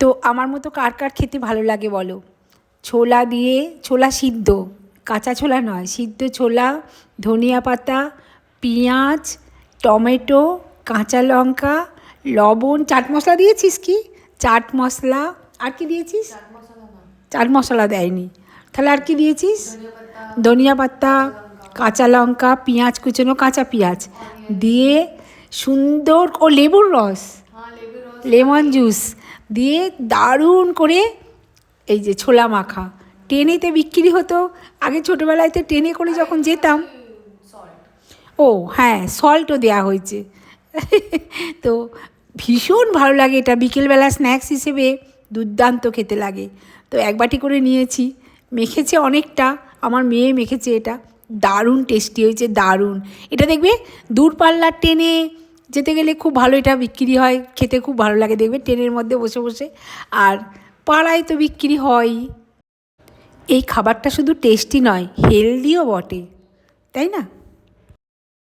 তো আমার মতো কার কার খেতে ভালো লাগে বলো? ছোলা দিয়ে ছোলা সিদ্ধ কাঁচা ছোলা নয় সিদ্ধ ছোলা ধনিয়া পাতা পেঁয়াজ টমেটো কাঁচা লঙ্কা লবণ চাট মশলা দিয়েছিস কি? চাট মশলা আর কি দিয়েছিস? চাট মশলা দেয়নি। তাহলে আর কি দিয়েছিস? ধনিয়া পাতা কাঁচা লঙ্কা। পেঁয়াজ কুচনো কাঁচা পেঁয়াজ। দিয়ে সুন্দর ও লেবুর রস। Lemon juice. দিয়ে দারুণ করে এই যে ছোলা মাখা। ট্রেনেতে বিক্রি হতো। আগে ছোটোবেলায় তো ট্রেনে করে যখন যেতাম। ও হ্যাঁ সল্টও দেওয়া হয়েছে। তো ভীষণ ভালো লাগে এটা। বিকেলবেলা স্ন্যাক্স হিসেবে দুর্দান্ত খেতে লাগে। তো এক বাটি করে নিয়েছি। মেখেছে অনেকটা। আমার মেয়ে মেখেছে এটা। দারুণ টেস্টি হয়েছে, দারুণ। এটা দেখবে দূরপাল্লার ট্রেনে যেতে গেলে খুব ভালো এটা বিক্রি হয়, খেতে খুব ভালো লাগে, দেখবে ট্রেনের মধ্যে বসে বসে। আর পাড়ায় তো বিক্রি হয় এই খাবারটা শুধু টেস্টি নয় হেলদিও বটে, তাই না?